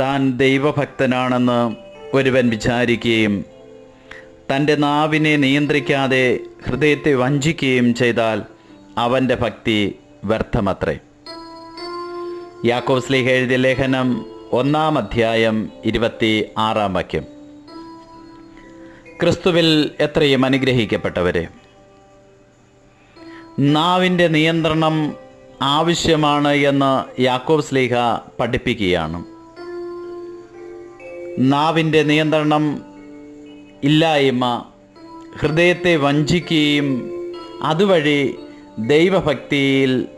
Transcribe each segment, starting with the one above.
താൻ ദൈവഭക്തനാണെന്ന് ഒരുവൻ വിചാരിക്കുകയും തന്റെ നാവിനെ നിയന്ത്രിക്കാതെ ഹൃദയത്തെ വഞ്ചിക്കുകയും ചെയ്താൽ അവന്റെ ഭക്തി വ്യർത്ഥമത്രേ. യാക്കോബ് സ്ലീഹ എഴുതിയ ലേഖനം ഒന്നാം അധ്യായം ഇരുപത്തി ആറാം വാക്യം. ക്രിസ്തുവിൽ എത്രയും അനുഗ്രഹിക്കപ്പെട്ടവരെ നാവിന്റെ നിയന്ത്രണം ആവശ്യമാണ് എന്ന് യാക്കോബ് സ്ലീഹ പഠിപ്പിക്കുകയാണ്. നാവിന്റെ നിയന്ത്രണം ഇല്ലായ്മ ഹൃദയത്തെ വഞ്ചിക്കുകയും അതുവഴി ദൈവഭക്തിയിൽ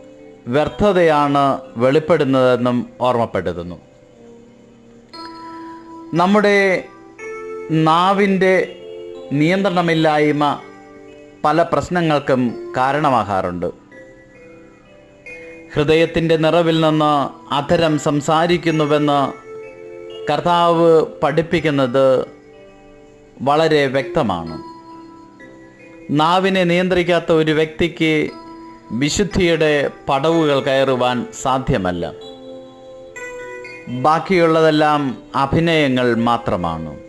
വ്യർത്ഥതയാണ് വെളിപ്പെടുന്നതെന്നും ഓർമ്മപ്പെടുത്തുന്നു. നമ്മുടെ നാവിന്റെ നിയന്ത്രണമില്ലായ്മ പല പ്രശ്നങ്ങൾക്കും കാരണമാകാറുണ്ട്. ഹൃദയത്തിന്റെ നിറവിൽ നിന്ന് അധരം സംസാരിക്കുന്നുവെന്ന് കർത്താവ് പഠിപ്പിക്കുന്നത് വളരെ വ്യക്തമാണ്. നാവിനെ നിയന്ത്രിക്കാത്ത ഒരു വ്യക്തിക്ക് വിശുദ്ധിയുടെ പടവുകൾ കയറുവാൻ സാധ്യമല്ല. ബാക്കിയുള്ളതെല്ലാം അഭിനയങ്ങൾ മാത്രമാണ്.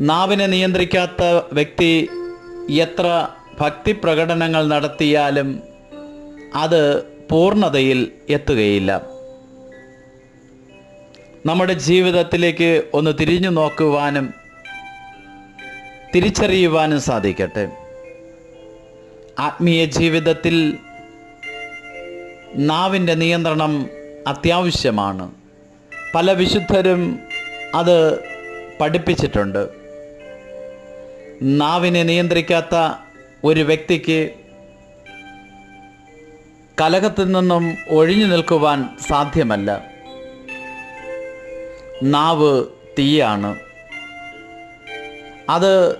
നാവിനെ നിയന്ത്രിക്കാത്ത വ്യക്തി എത്ര ഭക്തി പ്രകടനങ്ങൾ നടത്തിയാലും അത് പൂർണതയിൽ എത്തുകയില്ല. നമ്മുടെ ജീവിതത്തിലേക്ക് ഒന്ന് തിരിഞ്ഞു നോക്കുവാനും തിരിച്ചറിയുവാനും സാധിക്കട്ടെ. ആത്മീയ ജീവിതത്തിൽ നാവിന്റെ നിയന്ത്രണം അത്യാവശ്യമാണ്. പല വിശുദ്ധരും അത് പഠിപ്പിച്ചിട്ടുണ്ട്. നാവിനെ നിയന്ത്രിക്കാത്ത ഒരു വ്യക്തിക്ക് കലകത്തിൽ നിന്നും ഒഴിഞ്ഞു നിൽക്കുവാൻ സാധ്യമല്ല. നാവ് തീയാണ്. അത്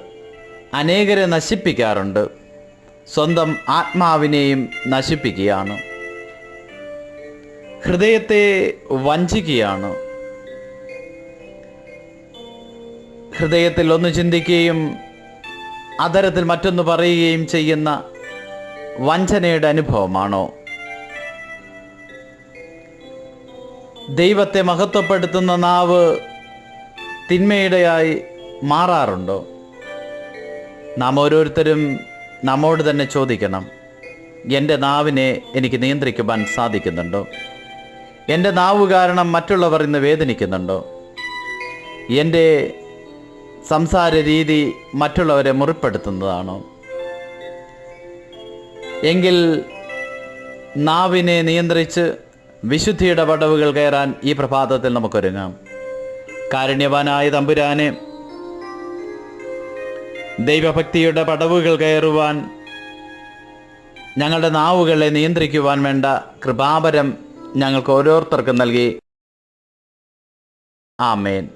അനേകരെ നശിപ്പിക്കാറുണ്ട്. സ്വന്തം ആത്മാവിനെയും നശിപ്പിക്കുകയാണ്. ഹൃദയത്തെ വഞ്ചിക്കുകയാണ്. ഹൃദയത്തിൽ ഒന്ന് ചിന്തിക്കുകയും അതരത്തിൽ മറ്റൊന്ന് പറയുകയും ചെയ്യുന്ന വഞ്ചനയുടെ അനുഭവമാണോ? ദൈവത്തെ മഹത്വപ്പെടുത്തുന്ന നാവ് തിന്മയുടെയായി മാറാറുണ്ടോ? നാം ഓരോരുത്തരും നമ്മോട് തന്നെ ചോദിക്കണം എന്റെ നാവിനെ എനിക്ക് നിയന്ത്രിക്കുവാൻ സാധിക്കുന്നുണ്ടോ? എന്റെ നാവ് കാരണം മറ്റുള്ളവർ ഇന്ന് വേദനിക്കുന്നുണ്ടോ? എന്റെ സംസാര രീതി മറ്റുള്ളവരെ മുറിപ്പെടുത്തുന്നതാണോ? എങ്കിൽ നാവിനെ നിയന്ത്രിച്ച് വിശുദ്ധിയുടെ പടവുകൾ കയറാൻ ഈ പ്രഭാതത്തിൽ നമുക്കൊരുങ്ങാം. കാരുണ്യവാനായ തമ്പുരാനെ ദൈവഭക്തിയുടെ പടവുകൾ കയറുവാൻ ഞങ്ങളുടെ നാവുകളെ നിയന്ത്രിക്കുവാൻ വേണ്ട കൃപാപരം ഞങ്ങൾക്ക് ഓരോരുത്തർക്കും നൽകി. ആമേൻ.